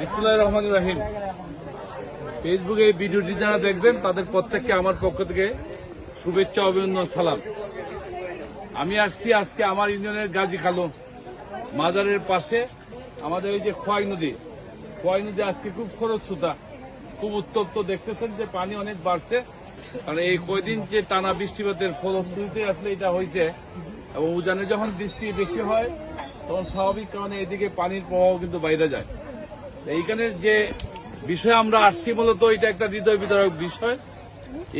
রহমান রাহিম। ফেসবুকে এই ভিডিওটি যারা দেখবেন, তাদের প্রত্যেককে আমার পক্ষ থেকে শুভেচ্ছা, অভিনন্দন, সালাম। আমি আসছি আজকে আমার ইউনিয়নের গাজী খালো মাজারের পাশে। আমাদের এই যে খোয়াই নদী খোয়াই নদী আজকে খুব খরচ সুতা খুব উত্তপ্ত, দেখতেছেন যে পানি অনেক বাড়ছে। কারণ এই কয়দিন যে টানা বৃষ্টিপাতের ফলশ্রুতিতে আসলে এটা হয়েছে। এবং উজানে যখন বৃষ্টি বেশি হয়, তখন স্বাভাবিক কারণে এদিকে পানির প্রবাহ কিন্তু বাইরে যায়। এইখানে যে বিষয় আমরা আসছি মূলত এটা একটা হৃদয় বিদারক বিষয়।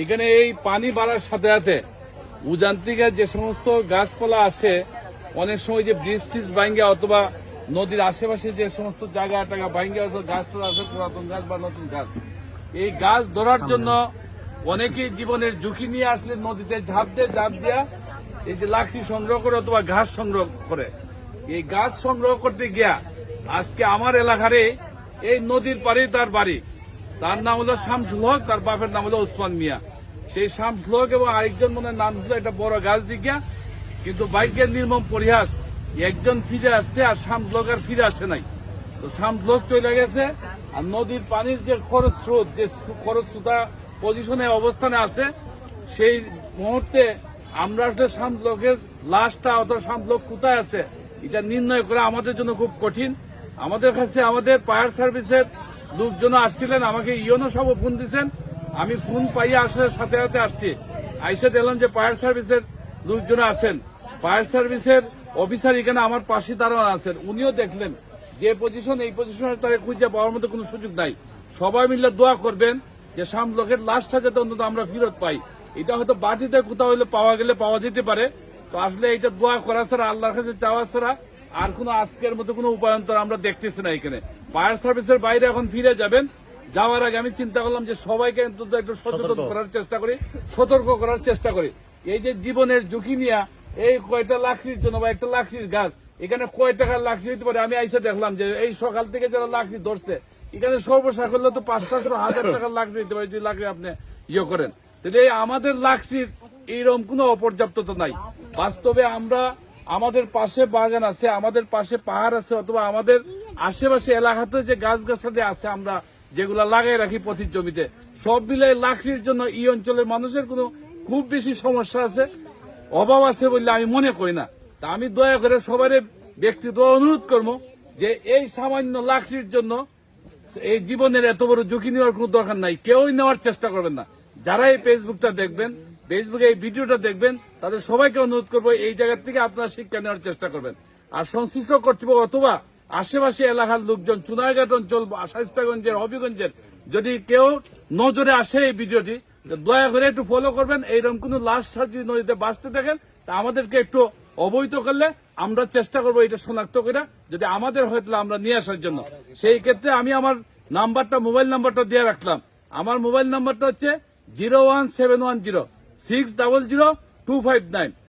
এখানে এই পানি বাড়ার সাথে সাথে উজান থেকে যে সমস্ত গাছপালা আসে অনেক সময় যে ব্রিজ টিজ ভাঙ্গে অথবা নদীর আশেপাশে যে সমস্ত জায়গা টাকা ভাঙ্গে অথবা গাছ আছে পুরাতন গাছ বা নতুন গাছ এই গাছ ধরার জন্য অনেকেই জীবনের ঝুঁকি নিয়ে আসলে নদীতে ঝাঁপ দিয়ে ঝাঁপ দিয়া এই যে লাকড়ি সংগ্রহ করে অথবা ঘাস সংগ্রহ করে। এই গাছ সংগ্রহ করতে গিয়া আজকে আমার এলাকারে এই নদীর পাড়ে তার বাড়ি। তার নাম হলো শামসুল হক, তার বাপের নাম হলো ওসমান মিয়া। সেই শামসুল হক এবং আরেকজন মনে নাম ছিল একটা বড় গাছ দিকিয়া কিন্তু বাইকের নির্মম পরিহাস, একজন ফিরে আসছে আর শামসুল হক আর ফিরে আসে নাই। তো শামসুল হক চলে গেছে, আর নদীর পানির যে খরচ স্রোত, যে খরচ স্রোতা পজিশনে অবস্থানে আছে, সেই মুহূর্তে আমরা আসলে শামলোকের লাশটা অথবা শামলোক কোথায় আছে, এটা নির্ণয় করা আমাদের জন্য খুব কঠিন। আমাদের কাছে আমাদের ফায়ার সার্ভিসের লোকজন আসছিলেন, আমাকে ইয়নো সব ফোন দিছেন আমি ফোন পাইয়ে আসার সাথে সাথে আসছি। আইসে দেখলাম যে ফায়ার সার্ভিসের লোকজন আছেন। ফায়ার সার্ভিসের অফিসার এখানে আমার পাশে দাঁড়ানো আছেন। উনিও দেখলেন যে পজিশন এই পজিশনে তাকে খুঁজে পাওয়ার মতো কোনো সুযোগ নাই। সবাই মিলে দোয়া করবেন যে শাম লোকের লাশটা যাতে অন্তত আমরা ফেরত পাই। এটা হয়তো বাটিতে কোথাও হলে পাওয়া গেলে পাওয়া যেতে পারে। তো আসলে এটা দোয়া করা ছাড়া, আল্লাহর কাছে চাওয়া ছাড়া আর কোনো আজকের মতো কোনো উপায়ন্তর আমরা দেখতেছি না এখানে। ফায়ার সার্ভিসের বাইরে এখন ফিরে যাবেন। যাওয়ার আগে আমি চিন্তা করলাম যে সবাইকে অন্তত একটু সচেতন করার চেষ্টা করি সতর্ক করার চেষ্টা করি। এই যে জীবনের ঝুঁকি নিয়ে এই কয়টা লাকড়ির জন্য বা একটা লাকড়ির গাছ এখানে কয় টাকার লাকড়ি হইতে পারে? আমি আইসা দেখলাম যে এই সকাল থেকে যারা লাকড়ি ধরছে এখানে সর্বসাকল্য তো পাঁচ সাতশো হাজার টাকার লাকড়ি হইতে পারে যদি লাকড়ি আপনি ইয়ে করেন। তাহলে আমাদের লাকড়ির এইরকম কোনো অপর্যাপ্ততা নাই। বাস্তবে আমরা আমাদের পাশে বাগান আছে, আমাদের পাশে পাহাড় আছে, অথবা আমাদের আশেপাশে এলাকাতে যে গাছ গাছালি আছে আমরা যেগুলা লাগাই রাখি পথির জমিতে, সব মিলে লাকড়ির জন্য এই অঞ্চলের মানুষের কোনো খুব বেশি সমস্যা আছে, অভাব আছে বলে আমি মনে করি না। তা আমি দয়া করে সবার ব্যক্তিগত অনুরোধ করব যে এই সামান্য লাকড়ির জন্য এই জীবনের এত বড় ঝুঁকি নেওয়ার কোনো দরকার নাই, কেউই নেওয়ার চেষ্টা করবেন না। যারা এই ফেসবুকটা দেখবেন ফেসবুকে এই ভিডিওটা দেখবেন, তাদের সবাইকে অনুরোধ করব এই জায়গা থেকে আপনারা শিক্ষা নেওয়ার চেষ্টা করবেন। আর সংশ্লিষ্ট কর্তৃপক্ষ অথবা আশেপাশে এলাকার লোকজন চুনারঘাট অঞ্চল শাস্তাগঞ্জের হবিগঞ্জের, যদি কেউ নজরে আসে এই ভিডিওটি, দয়া করে একটু ফলো করবেন। এইরকম কোন লাশ যদি নদীতে বাঁচতে দেখেন, তা আমাদেরকে একটু অবহিত করলে আমরা চেষ্টা করব এটা শনাক্ত করে যদি আমাদের হয়তো আমরা নিয়ে আসার জন্য। সেই ক্ষেত্রে আমি আমার নাম্বারটা, মোবাইল নাম্বারটা দিয়ে রাখলাম। আমার মোবাইল নাম্বারটা হচ্ছে zero one seven one zero. six double zero two five nine